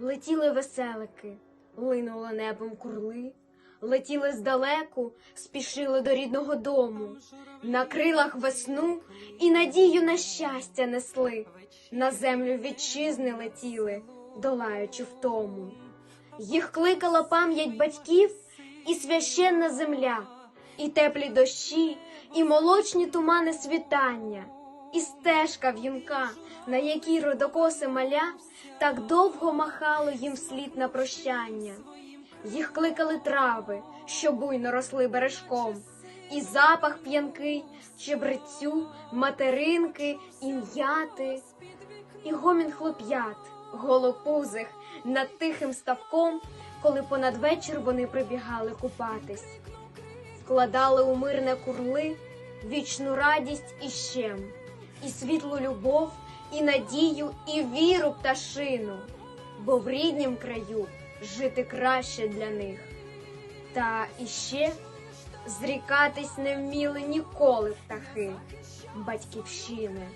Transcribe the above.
Летіли веселики, линули небом курли, летіли здалеку, спішили до рідного дому, на крилах весну і надію на щастя несли, на землю вітчизни летіли, долаючи втому. Їх кликала пам'ять батьків і священна земля, і теплі дощі, і молочні тумани світання, і стежка в'юнка, на якій родокоси маля так довго махало їм слід на прощання. Їх кликали трави, що буйно росли бережком, і запах п'янкий, чебрецю, материнки, і м'яти, і гомін хлоп'ят, голопузих над тихим ставком, коли понад вечір вони прибігали купатись, вкладали у мирне курли вічну радість і щем, і світлу любов, і надію, і віру пташину, бо в ріднім краю жити краще для них. Та іще зрікатись не вміли ніколи птахи батьківщини.